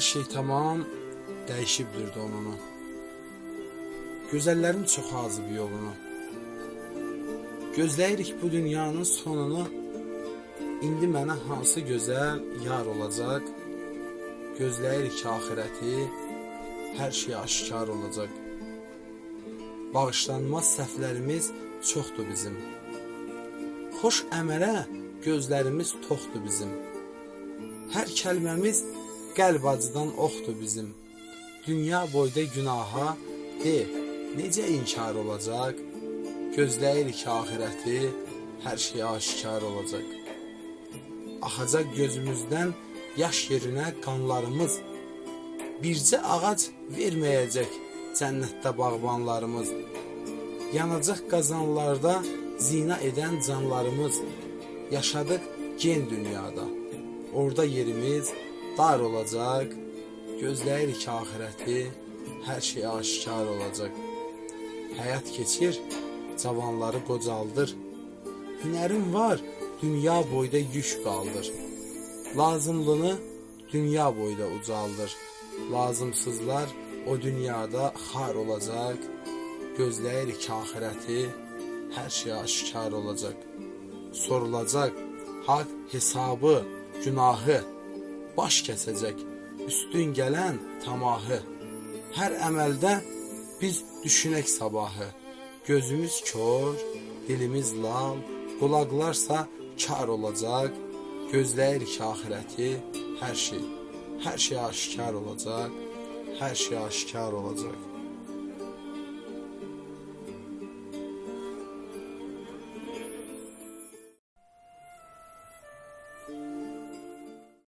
şey tamam dəyişibdir donunu. Gözəllərin çox azıb yolunu. Gözləyirik bu dünyanın sonunu. İndi mənə hansı gözəl yar olacaq? Gözləyirik axirəti, hər şey aşkar olacaq. Bağışlanmaz səhvlərimiz çoxdur bizim. Xoş əmələ gözlərimiz toxdur bizim. Hər kəlməmiz qəlb acıdan oxdur bizim. Dünya boyda günaha de, necə inkar olacaq? Gözləyirik axirəti, hər şey aşkar olacaq. Axacaq gözümüzdən yaş yerinə qanlarımız. Bircə ağac verməyəcək cənnətdə bağbanlarımız. Yanacaq qazanlarda zina edən canlarımız. Yaşadıq gen dünyada. Orada yerimiz dar olacaq. Gözləyirik axirəti, hər şey aşkar olacaq. Həyat keçir, cavanları qocaldır. Hünərin var, dünya boyda yük qaldır. Lazımlını dünya boyda ucaldır. Lazımsızlar o dünyada xar olacaq. Gözləyirik axirəti, hər şey aşkar olacaq. Sorulacaq haqq hesabı, günahı baş kəsəcək. Üstün gələn tamahı. Hər əməldə biz düşünək sabahı. Gözümüz kör, dilimiz lal, qulaqlarsa kar olacaq. Gözləyirik axirəti, hər şey, hər şey aşkar olacaq. Hər şey aşkar olacaq.